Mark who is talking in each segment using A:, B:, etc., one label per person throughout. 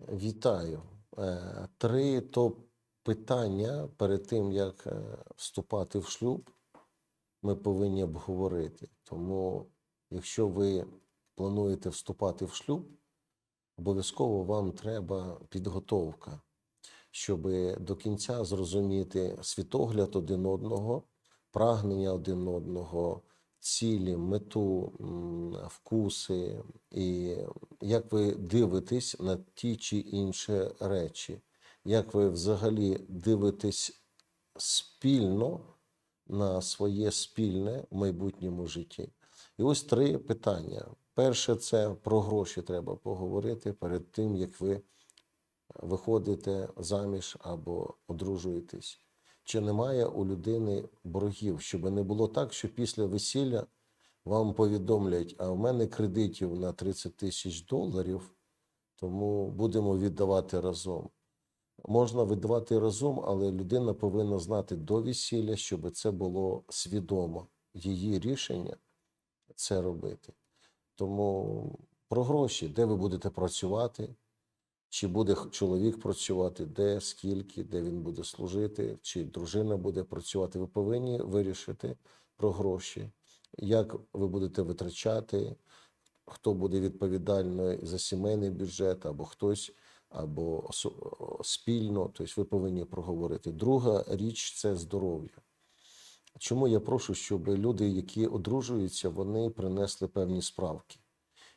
A: вітаю. Е, Три топ питання перед тим, як е, вступати в шлюб, ми повинні обговорити. Тому, якщо ви плануєте вступати в шлюб, обов'язково вам треба підготовка, щоб до кінця зрозуміти світогляд один одного, прагнення один одного, цілі, мету, вкуси, і як ви дивитесь на ті чи інші речі, як ви взагалі дивитесь спільно на своє спільне в майбутньому житті. І ось три питання. Перше, це про гроші треба поговорити перед тим, як ви виходите заміж або одружуєтесь. Чи немає у людини боргів, щоб не було так, що після весілля вам повідомлять, а в мене кредитів на 30 тисяч доларів, тому будемо віддавати разом. Можна видавати разом, але людина повинна знати до весілля, щоб це було свідомо. Її рішення це робити. Тому про гроші, де ви будете працювати, чи буде чоловік працювати, де, скільки, де він буде служити, чи дружина буде працювати. Ви повинні вирішити про гроші, як ви будете витрачати, хто буде відповідальний за сімейний бюджет, або хтось, або спільно. Тобто ви повинні проговорити. Друга річ це здоров'я. Чому я прошу, щоб люди, які одружуються, вони принесли певні справки.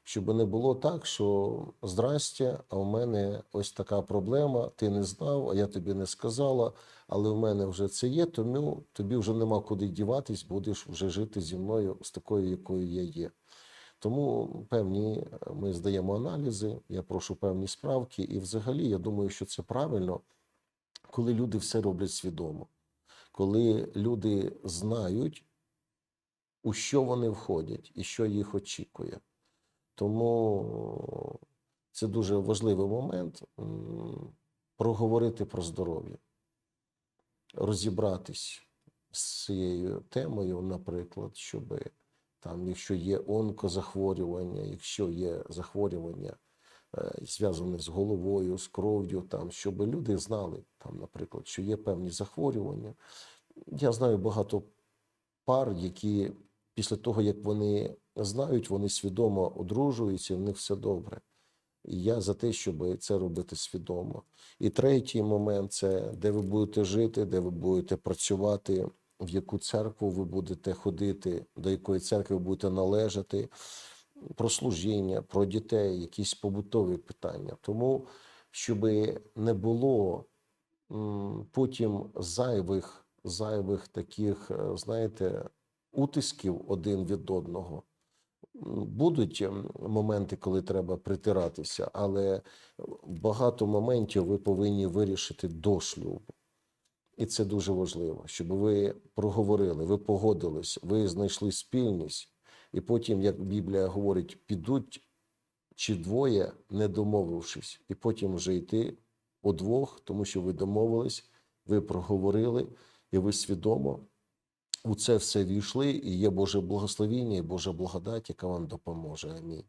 A: Щоб не було так, що здрастя, а у мене ось така проблема, ти не знав, а я тобі не сказала, але в мене вже це є, тому тобі вже нема куди діватись, будеш вже жити зі мною з такою, якою я є. Тому певні е, ми здаємо аналізи, я прошу певні справки, і взагалі я думаю, що це правильно, коли люди все роблять свідомо, коли люди знають, у що вони входять і що їх очікує. Тому це дуже важливий момент проговорити про здоров'я, розібратись з цією темою, наприклад, щоб там, якщо є онкозахворювання, якщо є захворювання е, зв'язане з головою, з кров'ю, там, щоб люди знали, там, наприклад, що є певні захворювання. Я знаю багато пар, які після того, як вони знають, вони свідомо одружуються, в них все добре. І я за те, щоб це робити свідомо. І третій момент це де ви будете жити, де ви будете працювати, в яку церкву ви будете ходити, до якої церкви ви будете належати, про служіння, про дітей, якісь побутові питання. Тому, щоб не було потім зайвих, зайвих таких, е, знаєте, утисків один від одного. Будуть ем, моменти, коли треба притиратися, але багато моментів ви повинні вирішити до шлюбу. І це дуже важливо, щоб ви проговорили, ви погодились, ви знайшли спільність, і потім, як Біблія говорить, підуть чи двоє, не домовившись, і потім вже йти удвох, тому що ви домовились, ви проговорили, і ви свідомо у це все війшли, і є Боже благословіння і Божа благодать, яка вам допоможе. Амінь.